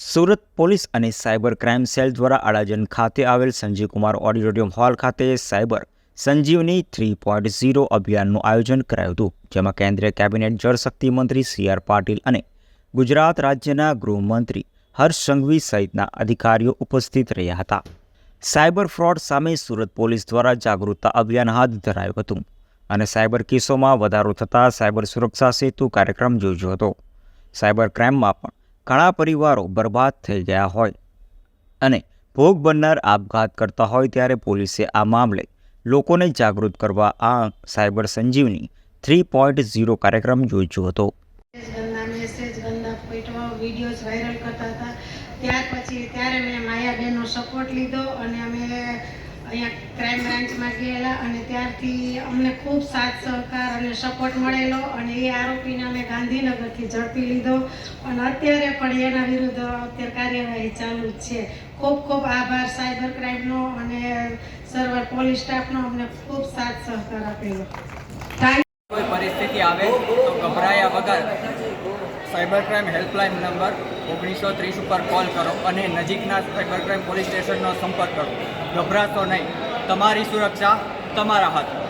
Surat police અને cyber crime cell દ્વારા આડાજન ખાતે આવેલ સંજીવકુમાર ઓડિટોરિયમ હોલ ખાતે cyber Sanjeevani three point zero અભિયાનનું આયોજન કરાયું હતું, જેમાં કેન્દ્રીય કેબિનેટ જળશક્તિ મંત્રી સી આર પાટીલ અને ગુજરાત રાજ્યના ગૃહમંત્રી હર્ષ સંઘવી સહિતના અધિકારીઓ ઉપસ્થિત રહ્યા હતા. સાયબર ફ્રોડ સામે સુરત પોલીસ દ્વારા જાગૃતતા અભિયાન હાથ ધરાયું હતું અને સાયબર કેસોમાં વધારો થતાં સાયબર સુરક્ષા સેતુ કાર્યક્રમ યોજ્યો હતો. સાયબર ક્રાઇમમાં પણ ઘણા પરિવારો બરબાદ થઈ ગયા હોય અને ભોગ બનનાર આપઘાત કરતા હોય ત્યારે પોલીસે આ મામલે લોકોને જાગૃત કરવા આ cyber Sanjeevani three point zero કાર્યક્રમ યોજ્યો હતો. ત્યાર પછી ત્યારે મેં માયાબેનનો સપોર્ટ લીધો અને અમે અહીંયા ક્રાઇમ બ્રાન્ચમાં ગયેલા અને ત્યારથી અમને ખૂબ સાથ સહકાર અને સપોર્ટ મળેલો અને એ આરોપીને અમે ગાંધીનગરથી ઝડપી લીધો. અને અત્યારે પણ એના વિરુદ્ધ અત્યારે કાર્યવાહી ચાલુ જ છે. ખૂબ ખૂબ આભાર સાયબર ક્રાઇમનો અને સર્વર પોલીસ સ્ટાફનો અમને ખૂબ સાથ સહકાર આપેલો. કોઈ પરિસ્થિતિ આવે તો ગભરાયા વગર સાયબર ક્રાઇમ હેલ્પલાઇન નંબર ઓગણીસો ત્રીસ ઉપર કોલ કરો અને નજીકના સાયબર ક્રાઇમ પોલીસ સ્ટેશનનો સંપર્ક કરો. ગભરાશો નહીં. તમારી સુરક્ષા તમારા હાથમાં.